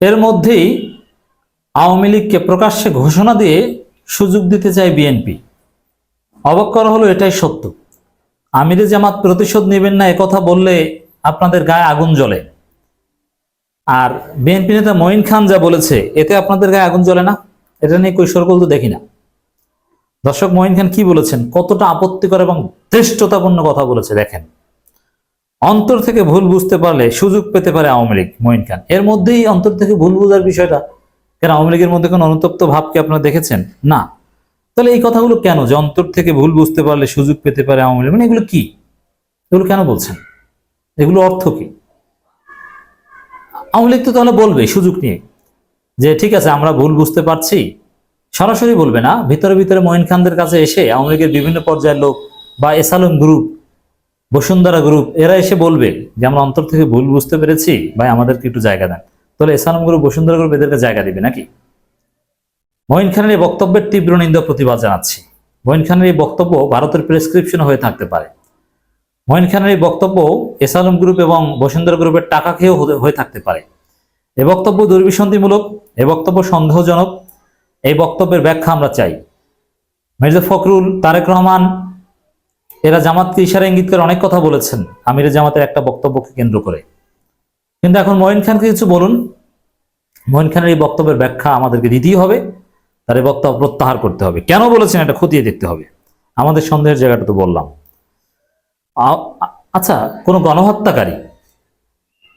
এর মধ্যেই আওয়ামী লীগকে প্রকাশ্যে ঘোষণা দিয়ে সুযোগ দিতে চায় বিএনপি। অবাক করা হলো এটাই সত্য। আমিরে জামাত প্রতিশোধ নেবেন না, একথা বললে আপনাদের গায়ে আগুন জ্বলে। আর বিএনপি নেতা মঈন খান যা বলেছে, এতে আপনাদের গায়ে আগুন জ্বলে না? এটা নিয়ে কৈশোরকল তো দেখি না। দর্শক, মঈন খান কি বলেছেন? কতটা আপত্তিকর এবং ধৃষ্টতাপূর্ণ কথা বলেছে, দেখেন। অন্তর থেকে ভুল বুঝতে পারলে সুযোগ পেতে পারে আওয়ামী লীগ, মঈন খান। এর মধ্যেই অন্তর থেকে ভুল বোঝার বিষয়টা। কেন, আওয়ামী লীগের মধ্যে কোনো অনুতপ্ত ভাব কি আপনারা দেখেছেন? না। তাহলে এই কথাগুলো কেন? যে অন্তর থেকে ভুল বুঝতে পারলে সুযোগ পেতে পারে আওয়ামী লীগ মানে এগুলো কি? এগুলো কেন বলছেন? এগুলো অর্থ কি? আওয়ামী লীগ তো তাহলে বলবে, সুযোগ নিয়ে। যে ঠিক আছে, আমরা ভুল বুঝতে পারছি। সরাসরি বলবে না। ভিতরে ভিতরে মঈন খানদের কাছে এসে আওয়ামী লীগের বিভিন্ন পর্যায়ের লোক বা এসালম গ্রুপ বসুন্ধরা গ্রুপ এরা এসে বলবে যে, আমরা অন্তর থেকে ভুল বুঝতে পেরেছি, ভাই, আমাদেরকে একটু জায়গা দেন। তাহলে এসালম গ্রুপ বসুন্ধরা গ্রুপ এদেরকে জায়গা দিবে নাকি? মঈন খানের এই বক্তব্যের তীব্র নিন্দা প্রতিবাদ জানাচ্ছি। মঈন খানের এই বক্তব্য ভারতের প্রেসক্রিপশন হয়ে থাকতে পারে। মঈন খানের এই বক্তব্য এসালম গ্রুপ এবং বসুন্ধরা গ্রুপের টাকা খেয়েও হয়ে থাকতে পারে। এ বক্তব্য দুর্বিসন্ধিমূলক, এ বক্তব্য সন্দেহজনক, এই বক্তব্যের ব্যাখ্যা আমরা চাই। মির্জা ফখরুল, তারেক রহমান এরা জামাতকে ইশারা ইঙ্গিত করে অনেক কথা বলেছেন। আমির জামাতের একটা বক্তব্যকে কেন্দ্র করে। কিন্তু এখন মঈন খানকে কিছু বলুন। মঈন খানের এই বক্তব্যের ব্যাখ্যা আমাদেরকে দিতেই হবে। তার এই বক্তব্য প্রত্যাহার করতে হবে। কেন বলেছেন এটা খতিয়ে দেখতে হবে। আমাদের সন্দেহের জায়গাটা তো বললাম। আচ্ছা কোনো গণহত্যাকারী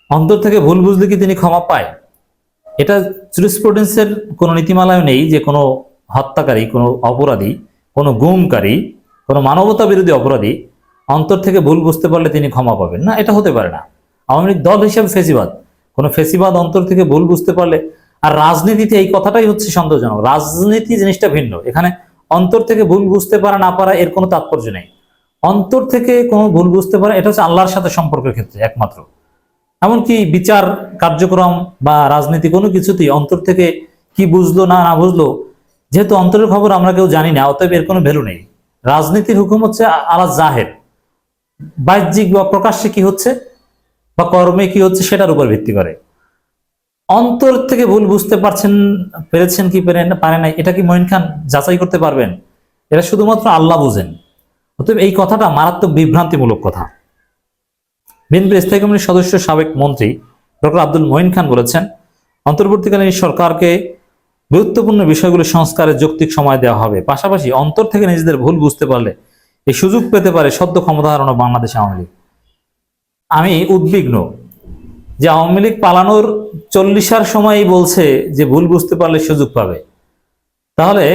অন্তর থেকে ভুল বুঝলে কি তিনি ক্ষমা পায়? এটা জুরিসপ্রুডেন্সের কোনো নীতিমালায় নেই যে কোনো হত্যাকারী, কোনো অপরাধী, কোনো গুমকারী কোনো মানবতা বিরোধী অপরাধী অন্তর থেকে ভুল বুঝতে পারলে তিনি ক্ষমা পাবেন। না, এটা হতে পারে না। আওয়ামী লীগ দল হিসেবে ফেসিবাদ। কোনো ফেসিবাদ অন্তর থেকে ভুল বুঝতে পারলে আর রাজনীতিতে এই কথাটাই হচ্ছে সন্দেহজনক। রাজনীতি জিনিসটা ভিন্ন। এখানে অন্তর থেকে ভুল বুঝতে পারা, না পারা এর কোনো তাৎপর্য নেই। অন্তর থেকে কোনো ভুল বুঝতে পারা, এটা হচ্ছে আল্লাহর সাথে সম্পর্কের ক্ষেত্রে একমাত্র। এমনকি বিচার কার্যক্রম বা রাজনীতি কোনো কিছুতেই অন্তর থেকে কি বুঝলো, না না বুঝলো, যেহেতু অন্তরের খবর আমরা কেউ জানি না, অতএব এর কোনো ভ্যালু নেই। রাজনীতির হুকুম হচ্ছে আলা জাহের বাহ্যিক বা প্রকাশ্যে কি হচ্ছে বা কর্মে কি হচ্ছে সেটার উপর ভিত্তি করে। অন্তর থেকে ভুল বুঝতে পারছেন, পেরেছেন কি পারে নাই, এটা কি মঈন খান যাচাই করতে পারবেন? এটা শুধুমাত্র আল্লাহ বুঝেন। অতএব এই কথাটা মারাত্মক বিভ্রান্তিমূলক কথা। বিএনপির স্থায়ী কমিটির সদস্য সাবেক মন্ত্রী ডক্টর আব্দুল মঈন খান বলেছেন, অন্তর্বর্তীকালীন সরকারকে গুরুত্বপূর্ণ বিষয়গুলো সংস্কারের যৌক্তিক সময় দেওয়া হবে। পাশাপাশি অন্তর থেকে নিজেদের ভুল বুঝতে পারলে এই সুযোগ পেতে পারে সদ্য ক্ষমতা হারানো বাংলাদেশ আওয়ামী লীগ। আমি উদ্বিগ্ন যে আওয়ামী লীগ পালানোর চল্লিশার সময়ই বলছে যে ভুল বুঝতে পারলে সুযোগ পাবে। তাহলে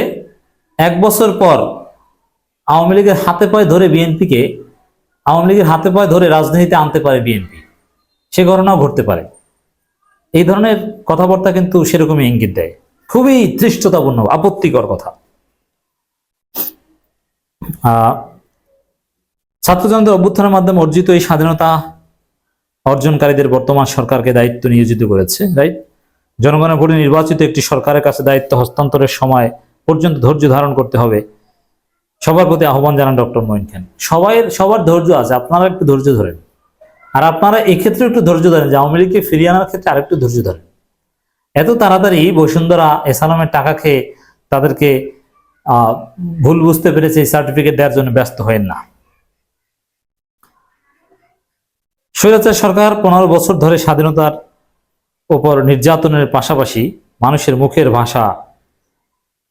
এক বছর পর আওয়ামী লীগের হাতে পায়ে ধরে বিএনপিকে, আওয়ামী লীগের হাতে পায়ে ধরে রাজনীতিতে আনতে পারে বিএনপি। সে ঘটনাও ঘটতে পারে। এই ধরনের কথাবার্তা কিন্তু সেরকমই ইঙ্গিত দেয়। খুবই ধৃষ্টতাপূর্ণ আপত্তিকর কথা। আহ, ছাত্র জনতার অভ্যুত্থানের মাধ্যমে অর্জিত এই স্বাধীনতা অর্জনকারীদের বর্তমান সরকারকে দায়িত্ব নিয়োজিত করেছে রাইট জনগণের ভোটে নির্বাচিত একটি সরকারের কাছে দায়িত্ব হস্তান্তরের সময় পর্যন্ত ধৈর্য ধারণ করতে হবে। সবার প্রতি আহ্বান জানান ডক্টর মঈন খান। সবাই সবার ধৈর্য আছে আপনারা একটু ধৈর্য ধরেন। আর আপনারা এক্ষেত্রে একটু ধৈর্য ধরেন যে আওয়ামী লীগকে ফিরিয়ে আনার ক্ষেত্রে আরেকটু ধৈর্য ধরেন। এত তাড়াতাড়ি বসুন্ধরা এসালামের টাকা খেয়ে তাদেরকে ভুল বুঝতে পেরেছে সার্টিফিকেট দেওয়ার জন্য ব্যস্ত হয়েন না। স্বৈরাচার সরকার পনেরো বছর ধরে স্বাধীনতার উপর নির্যাতনের পাশাপাশি মানুষের মুখের ভাষা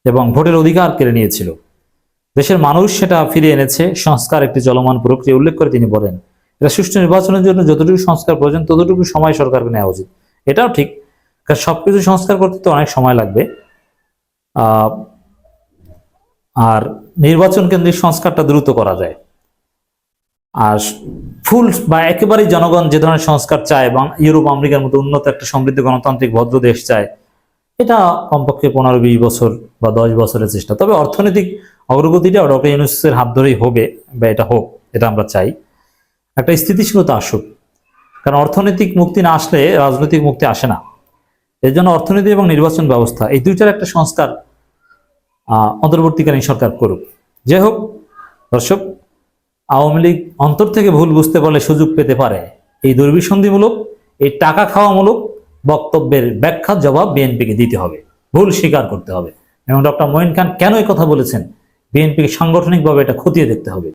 এবং ভোটের অধিকার কেড়ে নিয়েছিল। দেশের মানুষ সেটা ফিরিয়ে এনেছে, সংস্কার একটি চলমান প্রক্রিয়া উল্লেখ করে তিনি বলেন। এটা সুষ্ঠু নির্বাচনের জন্য যতটুকু সংস্কার প্রয়োজন, ততটুকু সময় সরকারকে নেওয়া উচিত। এটাও ঠিক কারণ সবকিছু সংস্কার করতে তো অনেক সময় লাগবে। আর নির্বাচন কেন্দ্রিক সংস্কারটা দ্রুত করা যায়। আর ফুল বা একেবারেই জনগণ যে ধরনের সংস্কার চায় এবং ইউরোপ, আমেরিকার মতো উন্নত একটা সমৃদ্ধ গণতান্ত্রিক ভদ্র দেশ চায়, এটা কমপক্ষে পনেরো বিশ বছর বা দশ বছরের চেষ্টা। তবে অর্থনৈতিক অগ্রগতিটা ডক্টর ইউনুসের হাত ধরেই হবে বা এটা হোক, এটা আমরা চাই। একটা স্থিতিশীলতা আসুক। কারণ অর্থনৈতিক মুক্তি না আসলে রাজনৈতিক মুক্তি আসে না। এর জন্য অর্থনীতি এবং নির্বাচন ব্যবস্থা এই দুইটার একটা সংস্কার অন্তর্বর্তীকালীন সরকার করুক। যাই হোক, দর্শক, আওয়ামী লীগ অন্তর থেকে ভুল বুঝতে পারলে সুযোগ পেতে পারে। এই দুর্বিসন্ধিমূলক, এই টাকা খাওয়ামূলক বক্তব্যের ব্যাখ্যা, জবাব বিএনপিকে দিতে হবে। ভুল স্বীকার করতে হবে। এবং ডক্টর মঈন খান কেন এই কথা বলেছেন? বিএনপিকে সাংগঠনিকভাবে এটা খতিয়ে দেখতে হবে।